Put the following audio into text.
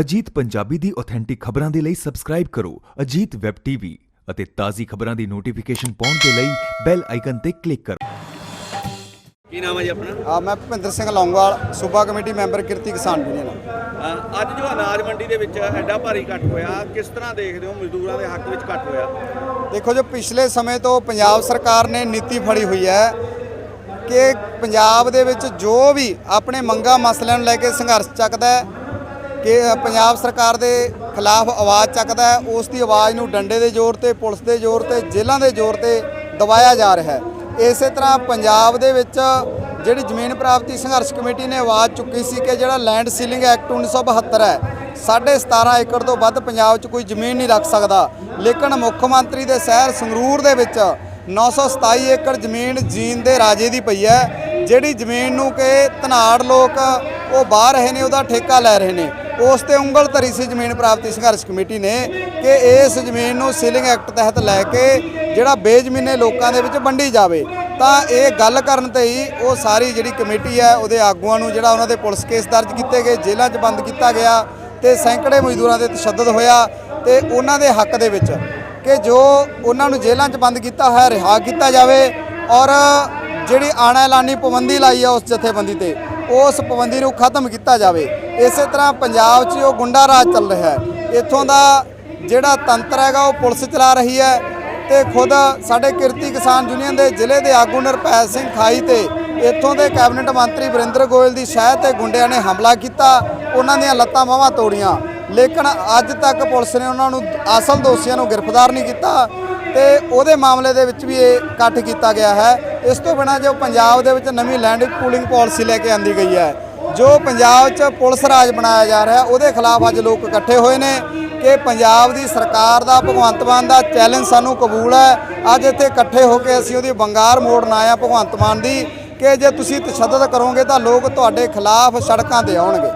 ਅਜੀਤ ਪੰਜਾਬੀ ਦੀ authentic ਖਬਰਾਂ ਦੇ ਲਈ ਸਬਸਕ੍ਰਾਈਬ ਕਰੋ ਅਜੀਤ ਵੈਬ ਟੀਵੀ ਅਤੇ ਤਾਜ਼ੀ ਖਬਰਾਂ ਦੀ ਨੋਟੀਫਿਕੇਸ਼ਨ ਪਾਉਣ ਦੇ ਲਈ ਬੈਲ ਆਈਕਨ ਤੇ ਕਲਿੱਕ ਕਰੋ। ਕੀ ਨਾਮ ਹੈ ਜੀ ਆਪਣਾ? ਆ ਮੈਂ ਭੁਪਿੰਦਰ ਸਿੰਘ ਲੌਂਗਵਾਲ ਸੂਬਾ committee member Kirti Kisan union. ਅ, ਅੱਜ ਜੋ ਅਨਾਜ ਮੰਡੀ ਦੇ ਵਿੱਚ ਐਡਾ ਭਾਰੀ ਇਕੱਠ ਹੋਇਆ ਕਿਸ ਤਰ੍ਹਾਂ ਦੇਖਦੇ ਹੋ ਮਜ਼ਦੂਰਾਂ ਦੇ ਹੱਕ ਵਿੱਚ ਇਕੱਠ ਹੋਇਆ? ਦੇਖੋ ਜੋ ਪਿਛਲੇ ਸਮੇਂ ਤੋਂ ਪੰਜਾਬ ਸਰਕਾਰ ਨੇ ਨੀਤੀ ਫੜੀ ਹੋਈ ਹੈ ਕਿ ਪੰਜਾਬ ਦੇ ਵਿੱਚ ਜੋ ਵੀ ਆਪਣੇ ਮੰਗਾ ਮਸਲਿਆਂ ਨੂੰ ਲੈ ਕੇ ਸੰਘਰਸ਼ ਚੱਕਦਾ ਹੈ ਕਿ ਪੰਜਾਬ ਸਰਕਾਰ ਦੇ ਖਿਲਾਫ ਆਵਾਜ਼ ਚੱਕਦਾ ਹੈ, ਉਸ ਦੀ ਆਵਾਜ਼ ਨੂੰ ਡੰਡੇ ਦੇ ਜ਼ੋਰ ਤੇ, ਪੁਲਿਸ ਦੇ ਜ਼ੋਰ ਤੇ, ਜੇਲ੍ਹਾਂ ਦੇ ਜ਼ੋਰ ਤੇ ਦਬਾਇਆ ਜਾ ਰਿਹਾ ਹੈ। ਇਸੇ ਤਰ੍ਹਾਂ ਪੰਜਾਬ ਦੇ ਵਿੱਚ ਜਿਹੜੀ ਜ਼ਮੀਨ ਪ੍ਰਾਪਤੀ ਸੰਘਰਸ਼ ਕਮੇਟੀ ਨੇ ਆਵਾਜ਼ ਚੁੱਕੀ ਸੀ ਕਿ ਜਿਹੜਾ ਲੈਂਡ ਸੀਲਿੰਗ ਐਕਟ 1972 ਹੈ, ਸਾਢੇ 17 ਏਕੜ ਤੋਂ ਵੱਧ ਪੰਜਾਬ 'ਚ ਕੋਈ ਜ਼ਮੀਨ ਨਹੀਂ ਰੱਖ ਸਕਦਾ। ਲੇਕਿਨ ਮੁੱਖ ਮੰਤਰੀ ਦੇ ਸ਼ਹਿਰ ਸੰਗਰੂਰ ਦੇ ਵਿੱਚ 927 ਏਕੜ ਜ਼ਮੀਨ ਜੀਨ ਦੇ ਰਾਜੇ ਦੀ ਪਈ ਹੈ, ਜਿਹੜੀ ਜ਼ਮੀਨ ਨੂੰ ਕਿ ਧਨਾੜ ਲੋਕ ਉਹ ਬਾਹਰ ਰਹੇ ਨੇ, ਉਹਦਾ ਠੇਕਾ ਲੈ ਰਹੇ ਨੇ। ਉਸ ਤੇ ਉਂਗਲ ਧਰੀ ਸੀ ਜ਼ਮੀਨ ਪ੍ਰਾਪਤੀ ਸੰਘਰਸ਼ ਕਮੇਟੀ ਨੇ ਕਿ ਇਸ ਜ਼ਮੀਨ ਨੂੰ ਸੀਲਿੰਗ ਐਕਟ ਤਹਿਤ ਲੈ ਕੇ ਜਿਹੜਾ ਬੇਜ਼ਮੀਨੇ ਲੋਕਾਂ ਦੇ ਵਿੱਚ ਵੰਡੀ ਜਾਵੇ। ਤਾਂ ਇਹ ਗੱਲ ਕਰਨ ਤੇ ਹੀ ਉਹ ਸਾਰੀ ਜਿਹੜੀ ਕਮੇਟੀ ਹੈ, ਉਹਦੇ ਆਗੂਆਂ ਨੂੰ ਜਿਹੜਾ ਉਹਨਾਂ ਦੇ ਪੁਲਿਸ ਕੇਸ ਦਰਜ ਕੀਤੇ ਗਏ, ਜੇਲ੍ਹਾਂ 'ਚ ਬੰਦ ਕੀਤਾ ਗਿਆ ਤੇ ਸੈਂਕੜੇ ਮਜ਼ਦੂਰਾਂ ਦੇ ਤਸ਼ੱਦਦ ਹੋਇਆ ਤੇ ਉਹਨਾਂ ਦੇ ਹੱਕ ਦੇ ਵਿੱਚ ਕਿ ਜੋ ਉਹਨਾਂ ਨੂੰ ਜੇਲ੍ਹਾਂ 'ਚ ਬੰਦ ਕੀਤਾ ਹੋਇਆ, ਰਿਹਾ ਕੀਤਾ ਜਾਵੇ ਔਰ ਜਿਹੜੀ ਆਣਾ ਐਲਾਨੀ ਪਾਬੰਦੀ ਲਾਈ ਹੈ ਉਸ ਜਥੇਬੰਦੀ ਤੇ ਉਸ ਪਾਬੰਦੀ ਨੂੰ ਖਤਮ ਕੀਤਾ ਜਾਵੇ। ਇਸੇ ਤਰ੍ਹਾਂ ਪੰਜਾਬ 'ਚ ਉਹ ਗੁੰਡਾ ਰਾਜ ਚੱਲ ਰਿਹਾ ਹੈ। ਇੱਥੋਂ ਦਾ ਜਿਹੜਾ ਤੰਤਰ ਹੈਗਾ ਉਹ ਪੁਲਿਸ ਚਲਾ ਰਹੀ ਹੈ ਤੇ ਖੁਦ ਸਾਡੇ ਕਿਰਤੀ ਕਿਸਾਨ ਯੂਨੀਅਨ ਦੇ ਜ਼ਿਲ੍ਹੇ ਦੇ ਆਗੂ ਨਿਰਭੈ ਸਿੰਘ ਖਾਈ ਤੇ ਇੱਥੋਂ ਦੇ ਕੈਬਨਿਟ ਮੰਤਰੀ ਵਰਿੰਦਰ ਗੋਇਲ ਦੀ ਸ਼ਹਿ ਤੇ ਗੁੰਡਿਆਂ ਨੇ ਹਮਲਾ ਕੀਤਾ। ਉਹਨਾਂ ਦੀਆਂ ਲੱਤਾਂ ਬਾਹਾਂ ਤੋੜੀਆਂ। ਲੇਕਿਨ ਅੱਜ ਤੱਕ ਪੁਲਿਸ ਨੇ ਉਹਨਾਂ ਨੂੰ ਅਸਲ ਦੋਸ਼ੀਆਂ ਨੂੰ ਗ੍ਰਿਫਤਾਰ ਨਹੀਂ ਕੀਤਾ। ਤੇ ਉਹਦੇ ਮਾਮਲੇ ਦੇ ਵਿੱਚ ਵੀ ਇਹ ਇਕੱਠ ਕੀਤਾ ਗਿਆ ਹੈ। ਇਸ ਤੋਂ ਬਿਨਾਂ ਜੋ ਪੰਜਾਬ ਦੇ ਵਿੱਚ ਨਵੀਂ ਲੈਂਡ ਪੂਲਿੰਗ ਪਾਲਿਸੀ ਲੈ ਕੇ ਆਂਦੀ ਗਈ ਹੈ। ਜੋ ਪੰਜਾਬ 'ਚ ਪੁਲਿਸ ਰਾਜ ਬਣਾਇਆ ਜਾ ਰਿਹਾ, ਉਹਦੇ ਖਿਲਾਫ ਅੱਜ ਲੋਕ ਇਕੱਠੇ ਹੋਏ ਨੇ ਕਿ ਪੰਜਾਬ ਦੀ ਸਰਕਾਰ ਦਾ, ਭਗਵੰਤ ਮਾਨ ਦਾ ਚੈਲੰਜ ਸਾਨੂੰ ਕਬੂਲ ਹੈ। ਅੱਜ ਇੱਥੇ ਇਕੱਠੇ ਹੋ ਕੇ ਅਸੀਂ ਉਹਦੀ ਬੰਗਾਰ ਮੋੜਨ ਆਏ ਹਾਂ ਭਗਵੰਤ ਮਾਨ ਦੀ ਕਿ ਜੇ ਤੁਸੀਂ ਤਸ਼ੱਦਦ ਕਰੋਗੇ ਤਾਂ ਲੋਕ ਤੁਹਾਡੇ ਖਿਲਾਫ ਸੜਕਾਂ ਤੇ ਆਉਣਗੇ।